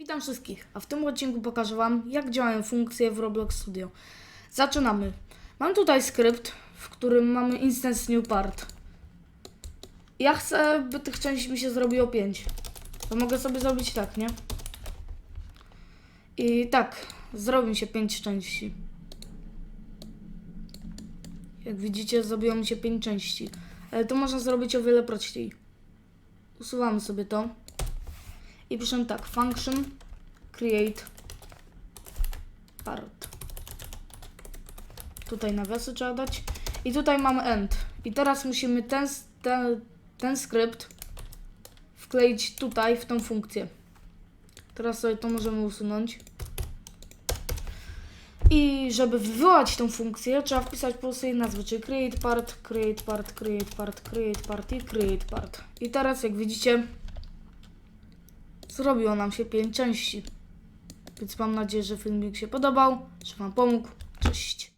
Witam wszystkich, a w tym odcinku pokażę Wam, jak działają funkcje w Roblox Studio. Zaczynamy. Mam tutaj skrypt, w którym mamy instance new part. Ja chcę, by tych części mi się zrobiło 5. To mogę sobie zrobić tak, nie? I tak, zrobi mi się 5 części. Jak widzicie, zrobiło mi się 5 części. Ale to można zrobić o wiele prościej. Usuwamy sobie to. I piszemy tak, function create part. Tutaj nawiasy trzeba dać. I tutaj mamy end. I teraz musimy ten, ten, ten skrypt wkleić tutaj w tą funkcję. Teraz sobie to możemy usunąć. I żeby wywołać tą funkcję, trzeba wpisać po prostu jej nazwę, czyli create part, create part, create part, create part i create part. I teraz jak widzicie, Zrobiło nam się pięć części. Więc mam nadzieję, że filmik się podobał, że Wam pomógł. Cześć!